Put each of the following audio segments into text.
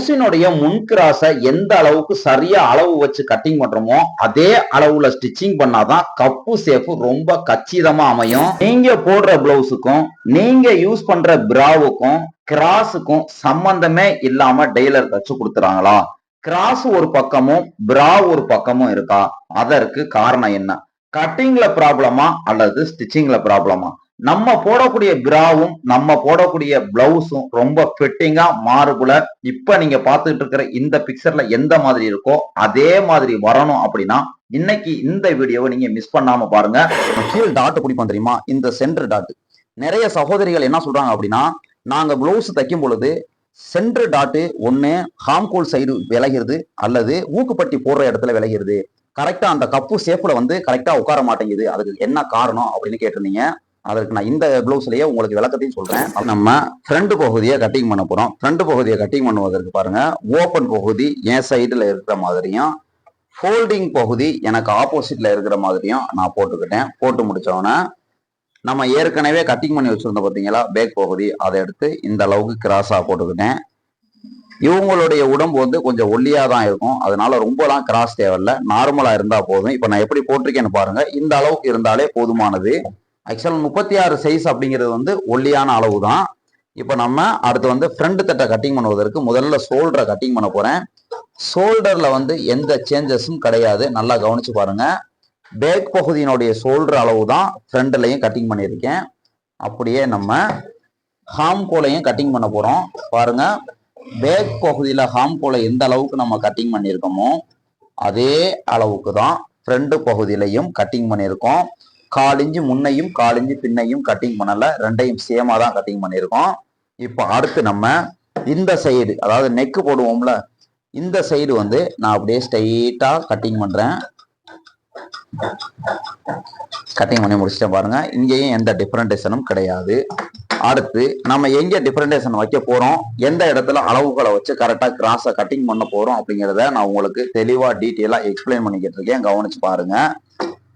பிளவுஸினுடைய முன் கிராஸ எந்த அளவுக்கு சரியா அளவு வச்சு கட்டிங் பண்றோமோ அதே அளவுல ஸ்டிச்சிங் பண்ணாதான் கப்பு சேஃப் ரொம்ப கச்சிதமா அமையும். நீங்க போடுற பிளவுஸுக்கும் நீங்க யூஸ் பண்ற பிராவுக்கும் கிராஸுக்கும் சம்பந்தமே இல்லாம டெய்லர் தச்சு கொடுத்துறாங்களா? கிராஸ் ஒரு பக்கமும் பிரா ஒரு பக்கமும் இருக்கா? அதற்கு காரணம் என்ன? கட்டிங்ல ப்ராப்ளமா அல்லது ஸ்டிச்சிங்ல ப்ராப்ளமா நம்ம போடக்கூடிய பிராவும் நம்ம போடக்கூடிய பிளவுஸும் ரொம்ப ஃபிட்டிங்கா மாறுபுல இப்ப நீங்க பாத்துட்டு இருக்கிற இந்த பிக்சர்ல எந்த மாதிரி இருக்கோ அதே மாதிரி வரணும் அப்படின்னா இன்னைக்கு இந்த வீடியோவை நீங்க மிஸ் பண்ணாம பாருங்க. கீழ் டாட் பிடிப்போம் தெரியுமா? இந்த சென்டர் டாட் நிறைய சகோதரிகள் என்ன சொல்றாங்க அப்படின்னா நாங்க பிளவுஸ் தைக்கும் பொழுது சென்டர் டாட்டு ஒண்ணு ஹாம்கோல் சைடு விலகிறது அல்லது ஊக்குப்பட்டி போடுற இடத்துல விலகிறது. கரெக்டா அந்த கப்பு சேஃப்ல வந்து கரெக்டா உட்கார மாட்டேங்குது. அதுக்கு என்ன காரணம் அப்படின்னு கேட்டிருந்தீங்க? அதற்கு நான் இந்த ப்ளவுஸ்லயே உங்களுக்கு விளக்கத்தையும் சொல்றேன். நம்ம ஃப்ரண்ட் பகுதியை கட்டிங் பண்ண போறோம். ஃப்ரண்ட் பகுதியை கட்டிங் பண்ணுவதற்கு பாருங்க. ஓப்பன் பகுதி என் சைடுல இருக்கிற மாதிரியும் ஃபோல்டிங் பகுதி எனக்கு ஆப்போசிட்ல இருக்கிற மாதிரியும் நான் போட்டுக்கிட்டேன். போட்டு முடிச்சோடனே நம்ம ஏற்கனவே கட்டிங் பண்ணி வச்சிருந்தோம் பார்த்தீங்களா? பேக் பகுதி. அதை எடுத்து இந்த அளவுக்கு கிராஸாக போட்டுக்கிட்டேன். இவங்களுடைய உடம்பு வந்து கொஞ்சம் ஒல்லியாக தான் இருக்கும். அதனால ரொம்பலாம் கிராஸ் தேவையில்ல. நார்மலாக இருந்தால் போதும். இப்போ நான் எப்படி போட்டிருக்கேன்னு பாருங்கள் இந்த அளவுக்கு இருந்தாலே போதுமானது. ஆக்சுவல் முப்பத்தி ஆறு சைஸ் அப்படிங்கிறது வந்து ஒல்லியான அளவு தான் இப்போ நம்ம அடுத்து வந்து ஃப்ரண்ட் தட்டை கட்டிங் பண்ணுவதற்கு முதல்ல ஷோல்டரை கட்டிங் பண்ண போகிறேன் ஷோல்டரில் வந்து எந்த சேஞ்சஸும் கிடையாது. நல்லா கவனித்து பாருங்க. பேக் பகுதியினுடைய ஷோல்டர் அளவு தான் ஃப்ரண்ட்லையும் கட்டிங் பண்ணியிருக்கேன். அப்படியே நம்ம ஹாம் கோலையும் கட்டிங் பண்ண போகிறோம் பாருங்கள் பேக் பகுதியில் ஹாம் கோலை எந்த அளவுக்கு நம்ம கட்டிங் பண்ணியிருக்கோமோ அதே அளவுக்கு தான் ஃப்ரண்ட் பகுதியிலையும் கட்டிங் பண்ணியிருக்கோம். காலிஞ்சு முன்னையும் காலிஞ்சு பின்னையும் கட்டிங் பண்ணல. ரெண்டையும் சேமா தான் கட்டிங் பண்ணியிருக்கோம். இப்போ அடுத்து நம்ம இந்த சைடு அதாவது நெக்கு போடுவோம்ல இந்த சைடு வந்து நான் அப்படியே ஸ்ட்ரைட்டா கட்டிங் பண்றேன். கட்டிங் பண்ணி முடிச்சிட்டேன் பாருங்க. இங்கேயும் எந்த டிஃபரண்டேஷனும் கிடையாது. அடுத்து நம்ம எங்க டிஃபரண்டேஷன் வைக்க போறோம்? எந்த இடத்துல அளவுகளை வச்சு கரெக்டா கிராஸை கட்டிங் பண்ண போறோம் அப்படிங்கிறத நான் உங்களுக்கு தெளிவா டீட்டெயிலா எக்ஸ்பிளைன் பண்ணிக்கிட்டு இருக்கேன். கவனிச்சு பாருங்க.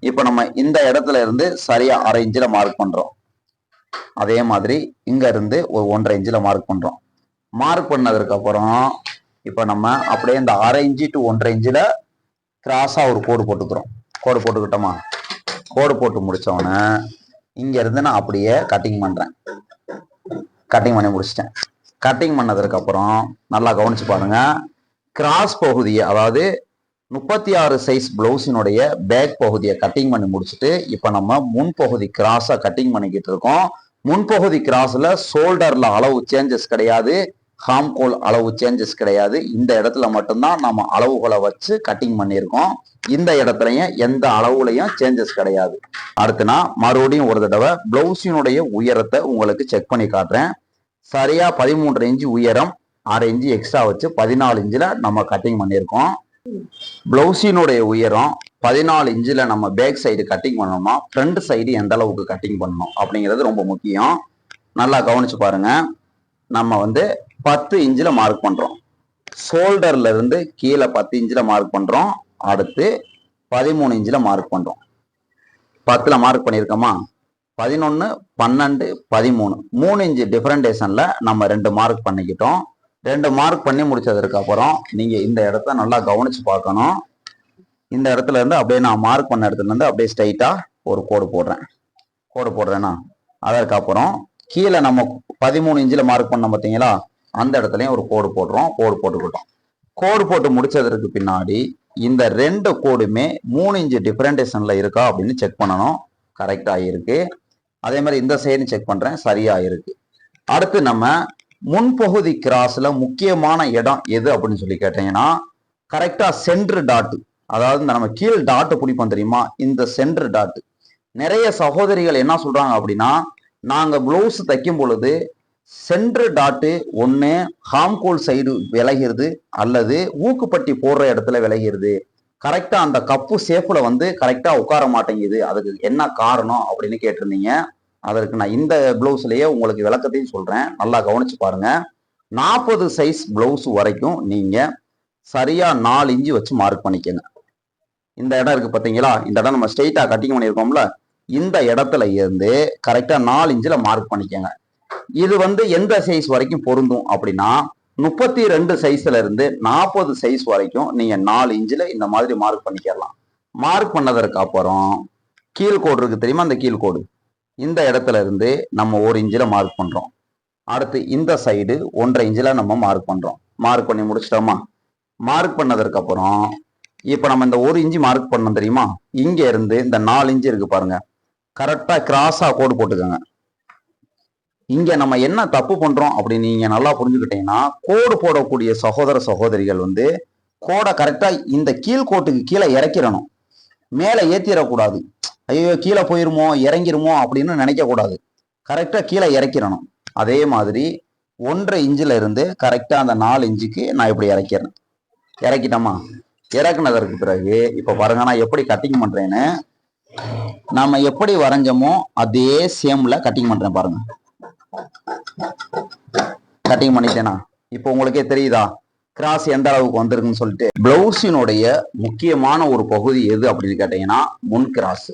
இப்போ நம்ம இந்த இடத்துல இருந்து சரியா அரை இன்ச்சில் மார்க் பண்ணுறோம் அதே மாதிரி இங்க இருந்து ஒரு ஒன்றரை இன்ச்சில் மார்க் பண்ணுறோம் மார்க் பண்ணதுக்கு அப்புறம் இப்போ நம்ம அப்படியே இந்த அரை இன்ச்சு டு ஒன்றரை இன்ச்சில் கிராஸாக ஒரு கோடு போட்டுக்கிறோம். கோடு போட்டுக்கிட்டோமா? கோடு போட்டு முடித்தவொடனே இங்கேருந்து நான் அப்படியே கட்டிங் பண்ணுறேன் கட்டிங் பண்ணி முடிச்சிட்டேன். கட்டிங் பண்ணதுக்கப்புறம் நல்லா கவனிச்சு பாருங்க. கிராஸ் பகுதியை அதாவது முப்பத்தி ஆறு சைஸ் பிளவுஸினுடைய பேக் பகுதியை கட்டிங் பண்ணி முடிச்சுட்டு இப்போ நம்ம முன்பகுதி கிராஸை கட்டிங் பண்ணிக்கிட்டு இருக்கோம். முன்பகுதி கிராஸ்ல ஷோல்டர்ல அளவு சேஞ்சஸ் கிடையாது. ஹாம்கோல் அளவு சேஞ்சஸ் கிடையாது. இந்த இடத்துல மட்டும்தான் நம்ம அளவுகளை வச்சு கட்டிங் பண்ணியிருக்கோம். இந்த இடத்துலையும் எந்த அளவுலையும் சேஞ்சஸ் கிடையாது. அடுத்துனா மறுபடியும் ஒரு தடவை பிளவுஸினுடைய உயரத்தை உங்களுக்கு செக் பண்ணி காட்டுறேன். சரியா பதிமூன்று இன்ச்சு உயரம் அரை இன்ச்சு எக்ஸ்ட்ரா வச்சு பதினாலு இன்ச்சில் நம்ம கட்டிங் பண்ணியிருக்கோம். பிளவுஸினுடைய உயரம் பதினாலு இன்ச்சில் நம்ம பேக் சைடு கட்டிங் பண்ணோம்னா ஃப்ரண்ட் சைடு எந்த அளவுக்கு கட்டிங் பண்ணணும்? அப்படிங்கிறது ரொம்ப முக்கியம். நல்லா கவனிச்சு பாருங்க. நம்ம வந்து பத்து இன்ச்சில் மார்க் பண்ணுறோம் ஷோல்டர்ல இருந்து கீழே பத்து இன்ச்சில் மார்க் பண்ணுறோம் அடுத்து பதிமூணு இன்ச்சில் மார்க் பண்ணுறோம் பத்தில் மார்க் பண்ணியிருக்கோமா பதினொன்று பன்னெண்டு பதிமூணு. மூணு இன்ச்சு டிஃபரண்டேஷனில் நம்ம ரெண்டு மார்க் பண்ணிக்கிட்டோம். ரெண்டு மார்க் பண்ணி முடிச்சதுக்கு அப்புறம் நீங்க இந்த இடத்த நல்லா கவனிச்சு பார்க்கணும். இந்த இடத்துல இருந்து அப்படியே நான் மார்க் பண்ண இடத்துல இருந்து அப்படியே ஸ்ட்ரைட்டா ஒரு கோடு போடுறேன். கோடு போடுறேன்னா அதற்கப்புறம் கீழே நம்ம பதிமூணு இன்ச்சில் மார்க் பண்ண பார்த்தீங்களா? அந்த இடத்துலையும் ஒரு கோடு போடுறோம். கோடு போட்டுக்கிட்டோம். கோடு போட்டு முடிச்சதற்கு பின்னாடி இந்த ரெண்டு கோடுமே மூணு இன்ச்சு டிஃபரண்டேஷனில் இருக்கா அப்படின்னு செக் பண்ணணும். கரெக்டாக இருக்கு. அதே மாதிரி இந்த சைடு செக் பண்ணுறேன் சரியாக இருக்கு. அடுத்து நம்ம முன்பகுதி கிராஸ்ல முக்கியமான இடம் எது அப்படின்னு சொல்லி கேட்டீங்கன்னா கரெக்டா சென்ட்ரு டாட்டு அதாவது இந்த நம்ம கீழ் டாட்டு பிடிப்போம் தெரியுமா? இந்த சென்ட்ரு டாட்டு நிறைய சகோதரிகள் என்ன சொல்றாங்க அப்படின்னா நாங்க ப்ளவுஸ் தைக்கும் பொழுது சென்ட்ரு டாட்டு ஒன்று ஹாம்கோல் சைடு விலகிறது அல்லது ஊக்குப்பட்டி போடுற இடத்துல விலகிறது. கரெக்டாக அந்த கப்பு சேஃபில் வந்து கரெக்டாக உட்கார மாட்டேங்குது. அதுக்கு என்ன காரணம் அப்படின்னு கேட்டிருந்தீங்க. அதற்கு நான் இந்த ப்ளவுஸ்லயே உங்களுக்கு விளக்கத்தையும் சொல்றேன். நல்லா கவனிச்சு பாருங்க. நாற்பது சைஸ் ப்ளவுஸ் வரைக்கும் நீங்க சரியா நாலு இன்ச்சு வச்சு மார்க் பண்ணிக்கங்க. இந்த இடம் இருக்கு பார்த்தீங்களா இந்த இடம் நம்ம ஸ்ட்ரெயிட்டா கட்டிங் பண்ணியிருக்கோம்ல? இந்த இடத்துல இருந்து கரெக்டா நாலு இன்ச்சில் மார்க் பண்ணிக்கங்க. இது வந்து எந்த சைஸ் வரைக்கும் பொருந்தும் அப்படின்னா முப்பத்தி ரெண்டு சைஸ்ல இருந்து நாற்பது சைஸ் வரைக்கும் நீங்க நாலு இன்ச்சில் இந்த மாதிரி மார்க் பண்ணிக்கலாம். மார்க் பண்ணதற்கு அப்புறம் கீழ்கோடு இருக்கு தெரியுமா? அந்த கீழ்கோடு இந்த இடத்துல இருந்து நம்ம ஒரு இன்ச்சில் மார்க் பண்ணுறோம் அடுத்து இந்த சைடு ஒன்றரை இன்ச்சில் நம்ம மார்க் பண்ணுறோம் மார்க் பண்ணி முடிச்சிட்டோமா? மார்க் பண்ணதற்கப்புறம் இப்போ நம்ம இந்த ஒரு இன்ச்சு மார்க் பண்ணோம் தெரியுமா? இங்கே இருந்து இந்த நாலு இன்ச்சு இருக்கு பாருங்க. கரெக்டாக கிராஸாக கோடு போட்டுக்கோங்க. இங்கே நம்ம என்ன தப்பு பண்ணுறோம் அப்படின்னு நீங்கள் நல்லா புரிஞ்சுக்கிட்டீங்கன்னா கோடு போடக்கூடிய சகோதர சகோதரிகள் வந்து கோடை கரெக்டாக இந்த கீழ்கோட்டுக்கு கீழே இறக்கிடணும். மேலே ஏற்றிடக்கூடாது ஐயோ கீழே போயிருமோ இறங்கிருமோ அப்படின்னு நினைக்கக்கூடாது. கரெக்டாக கீழே இறக்கிறணும் அதே மாதிரி ஒன்றரை இன்ச்சில் இருந்து கரெக்டாக அந்த நாலு இன்ச்சுக்கு நான் இப்படி இறக்கிறேன். இறக்கிட்டோமா? இறக்குனதற்கு பிறகு இப்போ பாருங்க நான் எப்படி கட்டிங் பண்ணுறேன்னு நாம் எப்படி வரைஞ்சோமோ அதே சேமில் கட்டிங் பண்ணுறேன் பாருங்க. கட்டிங் பண்ணிட்டேனா? இப்போ உங்களுக்கே தெரியுதா? கிராஸ் எந்த அளவுக்கு வந்திருக்குன்னு சொல்லிட்டு. பிளவுஸினுடைய முக்கியமான ஒரு பகுதி எது அப்படின்னு கேட்டீங்கன்னா முன் கிராஸ்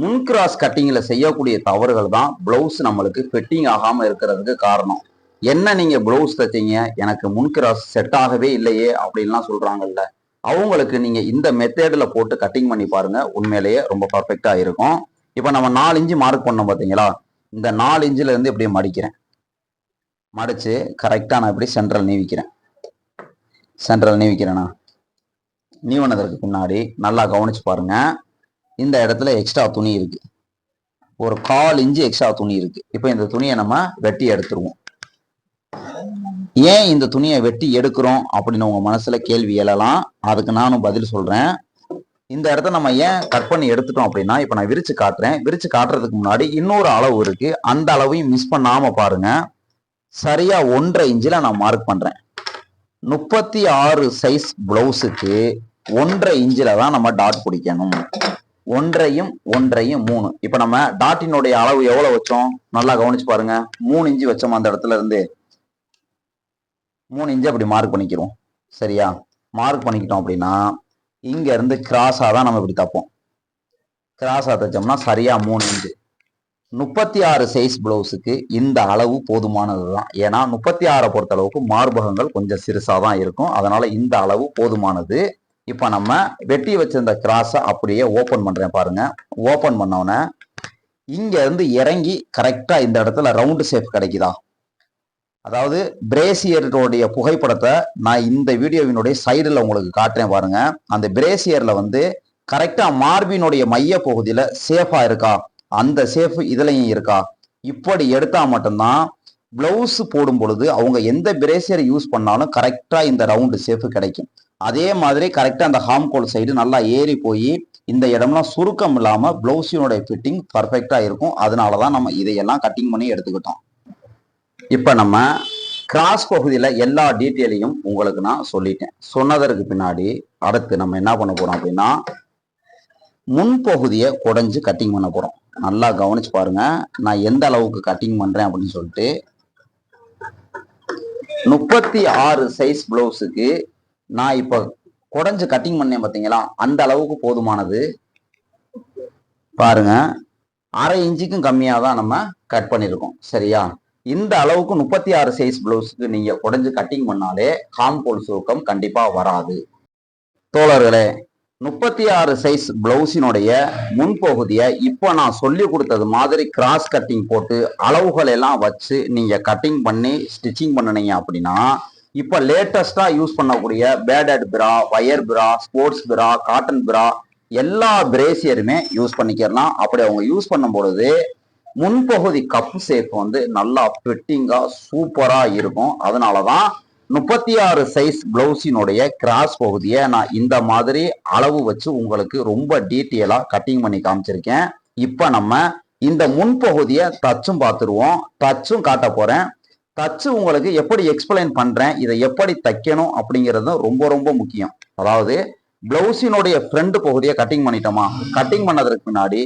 முன் கிராஸ் கட்டிங்கில் செய்யக்கூடிய தவறுகள் தான் ப்ளவுஸ் நம்மளுக்கு ஃபிட்டிங் ஆகாமல் இருக்கிறதுக்கு காரணம். என்ன நீங்கள் ப்ளவுஸ் தைச்சீங்க? எனக்கு முன் கிராஸ் செட் ஆகவே இல்லையே அப்படின்லாம் சொல்கிறாங்கல்ல அவங்களுக்கு நீங்கள் இந்த மெத்தேடில் போட்டு கட்டிங் பண்ணி பாருங்கள் உண்மையிலேயே ரொம்ப பர்ஃபெக்டாக இருக்கும். இப்போ நம்ம நாலு இன்ச்சு மார்க் பண்ணோம் பார்த்தீங்களா இந்த நாலு இன்ச்சிலேருந்து இப்படியே மடிக்கிறேன். மடித்து கரெக்டாக நான் இப்படி சென்ட்ரல் நீவிக்கிறேன். சென்ட்ரல் நீவிக்கிறேண்ணா நீவனதற்கு பின்னாடி நல்லா கவனிச்சு பாருங்கள் இந்த இடத்துல எக்ஸ்ட்ரா துணி இருக்கு. ஒரு கால் இன்ச்சு எக்ஸ்ட்ரா துணி இருக்கு. இப்போ இந்த துணியை நம்ம வெட்டி எடுத்துருவோம். ஏன் இந்த துணியை வெட்டி எடுக்கிறோம் அப்படின்னு உங்க மனசுல கேள்வி எழலாம்? அதுக்கு நானும் பதில் சொல்றேன். இந்த இடத்த நம்ம ஏன் கட் பண்ணி எடுத்துட்டோம் அப்படின்னா இப்போ நான் விரிச்சு காட்டுறேன். விரிச்சு காட்டுறதுக்கு முன்னாடி இன்னொரு அளவு இருக்கு. அந்த அளவையும் மிஸ் பண்ணாம பாருங்க. சரியா ஒன்றரை இன்ச்சில் நான் மார்க் பண்றேன். முப்பத்தி ஆறு சைஸ் பிளவுஸுக்கு ஒன்றரை இன்ச்சில் தான் நம்ம டாட் பிடிக்கணும். ஒன்றையும் ஒன்றையும் மூணு. இப்போ நம்ம டாட்டினுடைய அளவு எவ்வளவு வச்சோம்? நல்லா கவனிச்சு பாருங்க. மூணு இன்ச்சு வச்சோம் அந்த இடத்துல இருந்து. மூணு இன்ச்சு அப்படி மார்க் பண்ணிக்கிறோம். சரியா? மார்க் பண்ணிக்கிட்டோம் அப்படின்னா இங்க இருந்து கிராஸா தான் நம்ம இப்படி தப்போம். கிராஸா தைச்சோம்னா சரியா மூணு இன்ச்சு. முப்பத்தி ஆறு சைஸ் பிளவுஸுக்கு இந்த அளவு போதுமானது தான். ஏன்னா முப்பத்தி ஆறை பொறுத்த அளவுக்கு மார்பகங்கள் கொஞ்சம் சிறுசா தான் இருக்கும். அதனால இந்த அளவு போதுமானது. இப்போ நம்ம வெட்டி வச்சிருந்த கிராஸை அப்படியே ஓப்பன் பண்ணுறேன் பாருங்கள் ஓப்பன் பண்ணோன்னே இங்கேருந்து இறங்கி கரெக்டாக இந்த இடத்துல ரவுண்டு ஷேப் கிடைக்குதா? அதாவது பிரேசியருடைய புகைப்படத்தை நான் இந்த வீடியோவினுடைய சைடில் உங்களுக்கு காட்டுறேன் பாருங்க. அந்த பிரேசியரில் வந்து கரெக்டாக மார்பினுடைய மைய பகுதியில் சேஃபாக இருக்கா? அந்த சேஃப் இதுலையும் இருக்கா? இப்படி எடுத்தால் மட்டும்தான் ப்ளவுஸ் போடும் பொழுது அவங்க எந்த பிரேசியர் யூஸ் பண்ணாலும் கரெக்டாக இந்த ரவுண்டு சேஃப் கிடைக்கும். அதே மாதிரி கரெக்டாக அந்த ஹாம்கோல் சைடு நல்லா ஏறி போய் இந்த இடம்லாம் சுருக்கம் இல்லாமல் ப்ளவுஸினுடைய ஃபிட்டிங் பர்ஃபெக்டாக இருக்கும். அதனால தான் நம்ம இதையெல்லாம் கட்டிங் பண்ணி எடுத்துக்கிட்டோம். இப்போ நம்ம கிராஸ் பகுதியில் எல்லா டீட்டெயிலையும் உங்களுக்கு நான் சொல்லிட்டேன். சொன்னதற்கு பின்னாடி அடுத்து நம்ம என்ன பண்ண போகிறோம் அப்படின்னா முன்பகுதியை குடைஞ்சு கட்டிங் பண்ண போகிறோம் நல்லா கவனிச்சு பாருங்க. நான் எந்த அளவுக்கு கட்டிங் பண்றேன் அப்படின்னு சொல்லிட்டு முப்பத்தி ஆறு சைஸ் பிளவுஸுக்கு நான் இப்போ குடஞ்சு கட்டிங் பண்ணேன் பார்த்தீங்களா அந்த அளவுக்கு போதுமானது. பாருங்க. அரை இன்ச்சுக்கும் கம்மியாக தான் நம்ம கட் பண்ணியிருக்கோம் சரியா? இந்த அளவுக்கு முப்பத்தி ஆறு சைஸ் பிளவுஸுக்கு நீங்க குடஞ்சு கட்டிங் பண்ணாலே ஹார்ம்ஃபுல் சுருக்கம் கண்டிப்பாக வராது. தோழர்களே முப்பத்தி ஆறு சைஸ் பிளவுஸினுடைய முன்பகுதியை இப்போ நான் சொல்லி கொடுத்தது மாதிரி கிராஸ் கட்டிங் போட்டு அளவுகள் எல்லாம் வச்சு நீங்கள் கட்டிங் பண்ணி ஸ்டிச்சிங் பண்ணினீங்க அப்படின்னா இப்போ லேட்டஸ்டா யூஸ் பண்ணக்கூடிய பேடட் பிரா ஒயர் பிரா ஸ்போர்ட்ஸ் பிரா காட்டன் பிரா எல்லா பிரேசியருமே யூஸ் பண்ணிக்கிறலாம். அப்படி அவங்க யூஸ் பண்ணும் பொழுது முன்பகுதி கப்பு சேப் வந்து நல்லா ஃபிட்டிங்கா சூப்பரா இருக்கும். அதனாலதான் முப்பத்தி ஆறு சைஸ் பிளவுஸினுடைய கிராஸ் பகுதியை நான் இந்த மாதிரி அளவு வச்சு உங்களுக்கு ரொம்ப டீட்டெயிலா கட்டிங் பண்ணி காமிச்சிருக்கேன். இப்ப நம்ம இந்த முன்பகுதியை டச்சும் பார்த்துருவோம். டச்சும் காட்ட போறேன். தச்சு உங்களுக்கு எப்படி எக்ஸ்பிளைன் பண்ணுறேன் இதை எப்படி தைக்கணும் அப்படிங்கிறது ரொம்ப ரொம்ப முக்கியம். அதாவது பிளவுஸினுடைய ஃப்ரண்ட் பகுதியை கட்டிங் பண்ணிட்டோமா? கட்டிங் பண்ணதற்கு முன்னாடி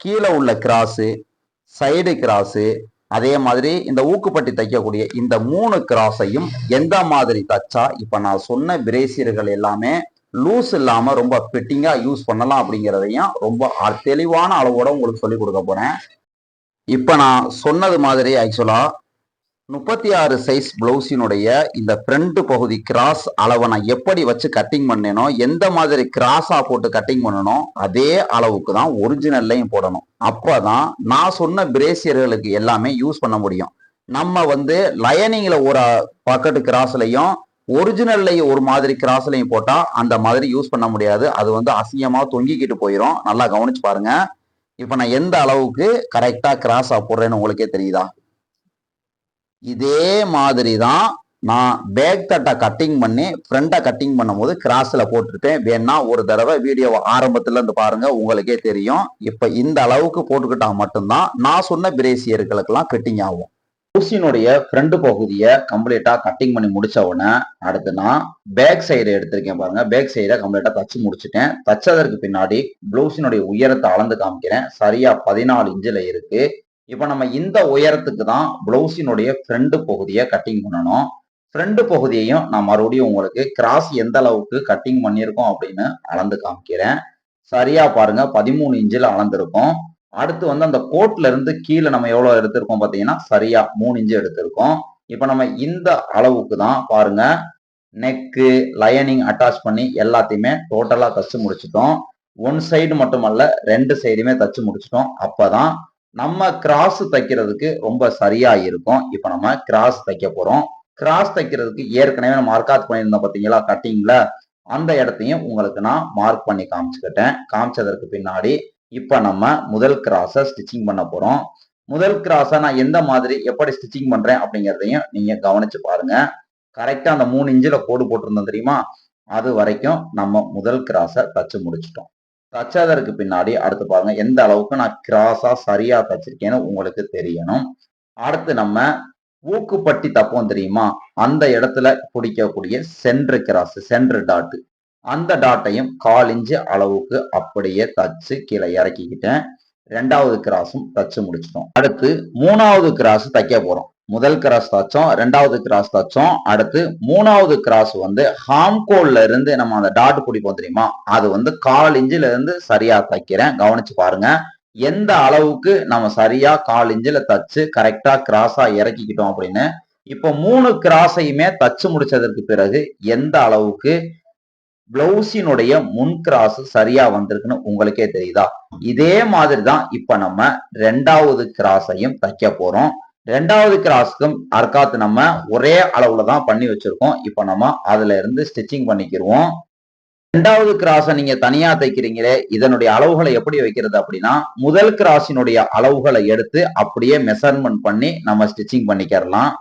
கீழே உள்ள கிராஸு சைடு கிராஸு அதே மாதிரி இந்த ஊக்குப்பட்டி தைக்கக்கூடிய இந்த மூணு கிராஸையும் எந்த மாதிரி தச்சா இப்போ நான் சொன்ன பிரேசியர்கள் எல்லாமே லூஸ் இல்லாமல் ரொம்ப ஃபிட்டிங்காக யூஸ் பண்ணலாம் அப்படிங்கிறதையும் ரொம்ப தெளிவான அளவோட உங்களுக்கு சொல்லி கொடுக்க போறேன். இப்போ நான் சொன்னது மாதிரி ஆக்சுவலாக முப்பத்தி ஆறு சைஸ் பிளவுஸினுடைய இந்த ஃப்ரண்ட் பகுதி கிராஸ் அளவை நான் எப்படி வச்சு கட்டிங் பண்ணேனோ எந்த மாதிரி கிராஸாக போட்டு கட்டிங் பண்ணணும் அதே அளவுக்கு தான் ஒரிஜினல்லையும் போடணும். அப்போ தான் நான் சொன்ன பிரேசியர்களுக்கு எல்லாமே யூஸ் பண்ண முடியும். நம்ம வந்து லயனிங்கில் ஒரு பக்கெட்டு கிராஸ்லையும் ஒரிஜினல்லையும் ஒரு மாதிரி கிராஸ்லையும் போட்டால் அந்த மாதிரி யூஸ் பண்ண முடியாது. அது வந்து அசிங்கமாக தொங்கிக்கிட்டு போயிடும் நல்லா கவனிச்சு பாருங்க. இப்போ நான் எந்த அளவுக்கு கரெக்டாக கிராஸாக போடுறேன்னு உங்களுக்கே தெரியுதா? இதே மாதிரி தான் நான் பேக் தட்டை கட்டிங் பண்ணி ஃப்ரண்ட்டை கட்டிங் பண்ணும்போது கிராஸில் போட்டிருப்பேன் வேணா ஒரு தடவை வீடியோவை ஆரம்பத்தில் இருந்து பாருங்கள் உங்களுக்கே தெரியும். இப்போ இந்த அளவுக்கு போட்டுக்கிட்டா மட்டும்தான் நான் சொன்ன பிரேசியர்களுக்கெல்லாம் கட்டிங் ஆகும். ஊசியினுடைய ஃப்ரண்ட் பகுதியை கம்ப்ளீட்டாக கட்டிங் பண்ணி முடிச்ச உடனே அடுத்து நான் பேக் சைடு எடுத்திருக்கேன் பாருங்க. பேக் சைடை கம்ப்ளீட்டாக தச்சு முடிச்சிட்டேன். தச்சதற்கு பின்னாடி ப்ளவுஸினுடைய உயரத்தை அளந்து காமிக்கிறேன். சரியா பதினாலு இன்ச்சில் இருக்குது இப்போ நம்ம இந்த உயரத்துக்கு தான் பிளவுஸினுடைய ஃப்ரண்ட் பகுதியை கட்டிங் பண்ணணும். ஃப்ரண்ட் பகுதியையும் நான் மறுபடியும் உங்களுக்கு கிராஸ் எந்த அளவுக்கு கட்டிங் பண்ணியிருக்கோம் அப்படின்னு அளந்து காமிக்கிறேன். சரியா பாருங்க பதிமூணு இன்ச்சில் அளந்திருக்கோம். அடுத்து வந்து அந்த கோட்ல இருந்து கீழே நம்ம எவ்வளோ எடுத்திருக்கோம் பார்த்தீங்கன்னா சரியா மூணு இன்ச்சு எடுத்திருக்கோம். இப்போ நம்ம இந்த அளவுக்கு தான் பாருங்க நெக்கு லயனிங் அட்டாச் பண்ணி எல்லாத்தையுமே டோட்டலாக தச்சு முடிச்சிட்டோம். ஒன் சைடு மட்டுமல்ல ரெண்டு சைடுமே தச்சு முடிச்சிட்டோம். அப்பதான் நம்ம கிராஸ் தைக்கிறதுக்கு ரொம்ப சரியா இருக்கும். இப்போ நம்ம கிராஸ் தைக்க போறோம். கிராஸ் தைக்கிறதுக்கு ஏற்கனவே நம்ம மார்க்காத் பண்ணியிருந்தோம் பார்த்தீங்களா? கட்டிங்ல அந்த இடத்தையும் உங்களுக்கு நான் மார்க் பண்ணி காமிச்சுக்கிட்டேன். காமிச்சதற்கு பின்னாடி இப்போ நம்ம முதல் கிராஸை ஸ்டிச்சிங் பண்ண போறோம். முதல் கிராஸை நான் எந்த மாதிரி எப்படி ஸ்டிச்சிங் பண்றேன் அப்படிங்கிறதையும் நீங்க கவனிச்சு பாருங்க. கரெக்டா அந்த மூணு இன்ச்சில் கோடு போட்டிருந்தோம் தெரியுமா? அது வரைக்கும் நம்ம முதல் கிராஸை தச்சு முடிச்சிட்டோம். தச்சதற்கு பின்னாடி அடுத்து பாருங்க எந்த அளவுக்கு நான் கிராஸா சரியா தச்சிருக்கேன்னு உங்களுக்கு தெரியணும். அடுத்து நம்ம ஊக்குப்பட்டி தப்போம் தெரியுமா? அந்த இடத்துல பிடிக்கக்கூடிய சென்ட்ரு கிராஸ் சென்ட்ரு டாட் அந்த டாட்டையும் கால் இன்ச்சு அளவுக்கு அப்படியே தச்சு கீழே இறக்கிக்கிட்டேன். ரெண்டாவது கிராஸும் தச்சு முடிச்சிட்டோம். அடுத்து மூணாவது கிராஸ் தைக்க போறோம். முதல் கிராஸ் தச்சோம் ரெண்டாவது கிராஸ் தச்சோம் அடுத்து மூணாவது கிராஸ் வந்து ஹாம்கோல்ல இருந்து நம்ம அந்த டாட் பிடிப்போம் தெரியுமா? அது வந்து கால் இஞ்சில இருந்து சரியா தைக்கிறேன். கவனிச்சு பாருங்க. எந்த அளவுக்கு நம்ம சரியா கால் இஞ்சில தச்சு கரெக்டா கிராஸா இறக்கிக்கிட்டோம் அப்படின்னு. இப்போ மூணு கிராஸையுமே தச்சு முடிச்சதற்கு பிறகு எந்த அளவுக்கு பிளவுஸினுடைய முன் கிராஸ் சரியா வந்திருக்குன்னு உங்களுக்கே தெரியுதா? இதே மாதிரி தான் இப்ப நம்ம ரெண்டாவது கிராஸையும் தைக்க போறோம். ரெண்டாவது கிராஸ்க்கும் அர்க்காத்து நம்ம ஒரே அளவுல தான் பண்ணி வச்சிருக்கோம். இப்போ நம்ம அதுல இருந்து ஸ்டிச்சிங் பண்ணிக்கிருவோம். ரெண்டாவது கிராஸை நீங்க தனியா தைக்கிறீங்களே இதனுடைய அளவுகளை எப்படி வைக்கிறது அப்படின்னா முதல் கிராஸினுடைய அளவுகளை எடுத்து அப்படியே மெஷர்மெண்ட் பண்ணி நம்ம ஸ்டிச்சிங் பண்ணிக்கிறலாம்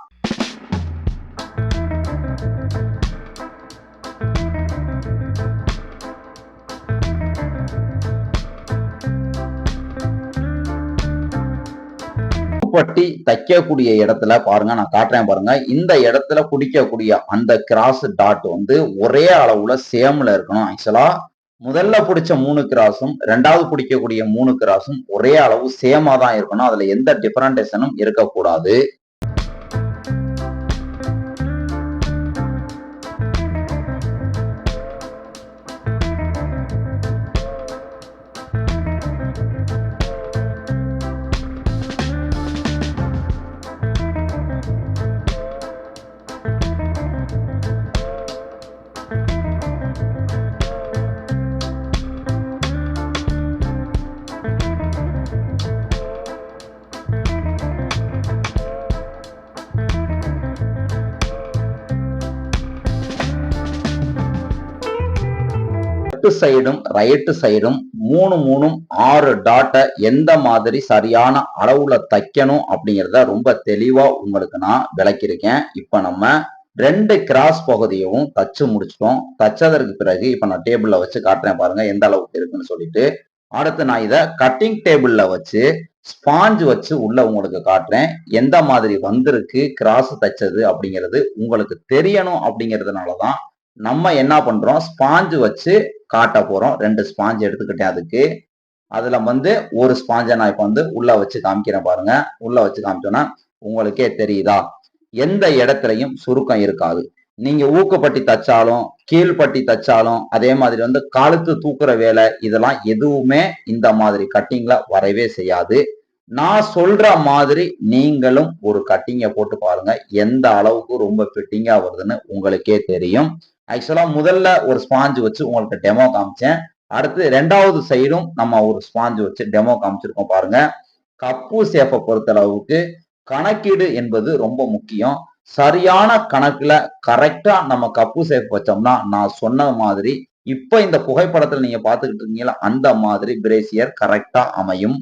பட்டி தைக்கக்கூடிய இடத்துல பாருங்க நான் காட்டுறேன் பாருங்க. இந்த இடத்துல குடிக்கக்கூடிய அந்த கிராஸ் டாட் வந்து ஒரே அளவுல சேம்ல இருக்கணும். ஆக்சுவலா முதல்ல பிடிச்ச மூணு கிராஸும் ரெண்டாவது பிடிக்கக்கூடிய மூணு கிராஸும் ஒரே அளவு சேமா தான் இருக்கணும். அதுல எந்த டிஃபரண்டேஷனும் இருக்கக்கூடாது. லெஃப்ட் சைடும் ரைட்டு சைடும் மூணு மூணும் ஆறு டாட்டை எந்த மாதிரி சரியான அளவுல தைக்கணும் அப்படிங்கிறத ரொம்ப தெளிவா உங்களுக்கு நான் விளக்கியிருக்கேன். இப்ப நம்ம ரெண்டு கிராஸ் பகுதியும் தச்சு முடிச்சிட்டோம். தச்சதற்கு பிறகு இப்ப நான் டேபிள்ல வச்சு காட்டுறேன் பாருங்க எந்த அளவுக்கு இருக்குன்னு சொல்லிட்டு. அடுத்து நான் இதை கட்டிங் டேபிள்ல வச்சு ஸ்பாஞ்ச் வச்சு உள்ள உங்களுக்கு காட்டுறேன். எந்த மாதிரி வந்திருக்கு கிராஸ் தைச்சது அப்படிங்கிறது உங்களுக்கு தெரியணும் அப்படிங்கிறதுனால தான் நம்ம என்ன பண்றோம் ஸ்பாஞ்சு வச்சு காட்ட போறோம். ரெண்டு ஸ்பாஞ்ச் எடுத்துக்கிட்டேன் அதுக்கு. அதுல வந்து ஒரு ஸ்பாஞ்சை நான் இப்ப வந்து உள்ள வச்சு காமிக்கிறேன் பாருங்க. உள்ள வச்சு காமிச்சோன்னா உங்களுக்கே தெரியுதா? எந்த இடத்துலையும் சுருக்கம் இருக்காது. நீங்க ஊக்கப்பட்டி தச்சாலும் கீழ்பட்டி தச்சாலும் அதே மாதிரி வந்து கழுத்து தூக்குற வேலை இதெல்லாம் எதுவுமே இந்த மாதிரி கட்டிங்ல வரவே செய்யாது. நான் சொல்ற மாதிரி நீங்களும் ஒரு கட்டிங்கை போட்டு பாருங்க. எந்த அளவுக்கு ரொம்ப ஃபிட்டிங்கா வருதுன்னு உங்களுக்கே தெரியும். ஆக்சுவலா முதல்ல ஒரு ஸ்பாஞ்சு வச்சு உங்களுக்கு டெமோ காமிச்சேன். அடுத்து ரெண்டாவது சைடும் நம்ம ஒரு ஸ்பாஞ்சு வச்சு டெமோ காமிச்சிருக்கோம் பாருங்க. கப்பு சேஃபை பொறுத்த அளவுக்கு கணக்கீடு என்பது ரொம்ப முக்கியம். சரியான கணக்குல கரெக்டா நம்ம கப்பு சேஃப் வச்சோம்னா நான் சொன்ன மாதிரி இப்ப இந்த புகைப்படத்துல நீங்க பாத்துக்கிட்டு இருக்கீங்களா அந்த மாதிரி பிரேசியர் கரெக்டா அமையும்.